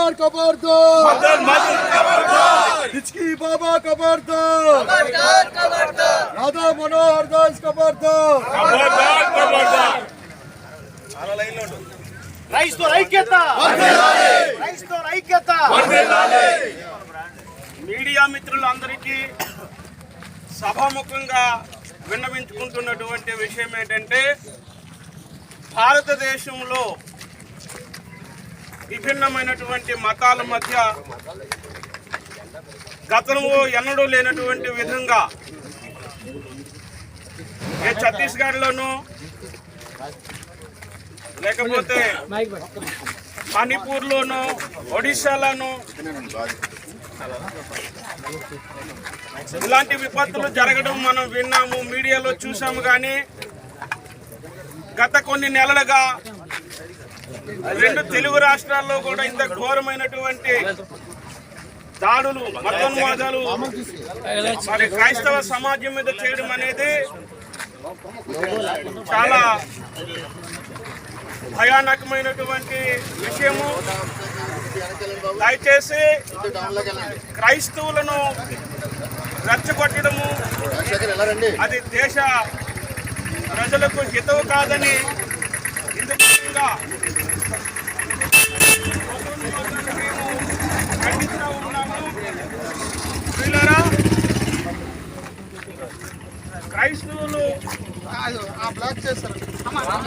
खबरदार खबरदार अदोल मादुल खबरदार हिचकी बाबा खबरदार राधा मनोहर दास खबरदार खबरदार खबरदार రైస్తో ఐక్యత రైస్తో ఐక్యత మీడియా మిత్రులందరికీ సభాముఖంగా విన్నవించుకుంటున్నటువంటి విషయం ఏంటంటే భారతదేశంలో విభిన్నమైనటువంటి మతాల మధ్య గతంలో ఎన్నడూ లేనటువంటి విధంగా ఏ ఛత్తీస్గఢ్లోనూ లేకపోతే మణిపూర్లోను ఒడిశాలోను ఇలాంటి విపత్తులు జరగడం మనం విన్నాము మీడియాలో చూసాము. కానీ గత కొన్ని నెలలుగా రెండు తెలుగు రాష్ట్రాల్లో కూడా ఇంత ఘోరమైనటువంటి దాడులు మతోన్మాదాలు మరి క్రైస్తవ సమాజం మీద చేయడం అనేది చాలా భయానకమైనటువంటి విషయము. దయచేసి క్రైస్తవులను రెచ్చగొట్టడము అది దేశ ప్రజలకు హితవు కాదని ఇందుగా ఆ బ్లాక్ చేస్తారు క్రైస్తవులు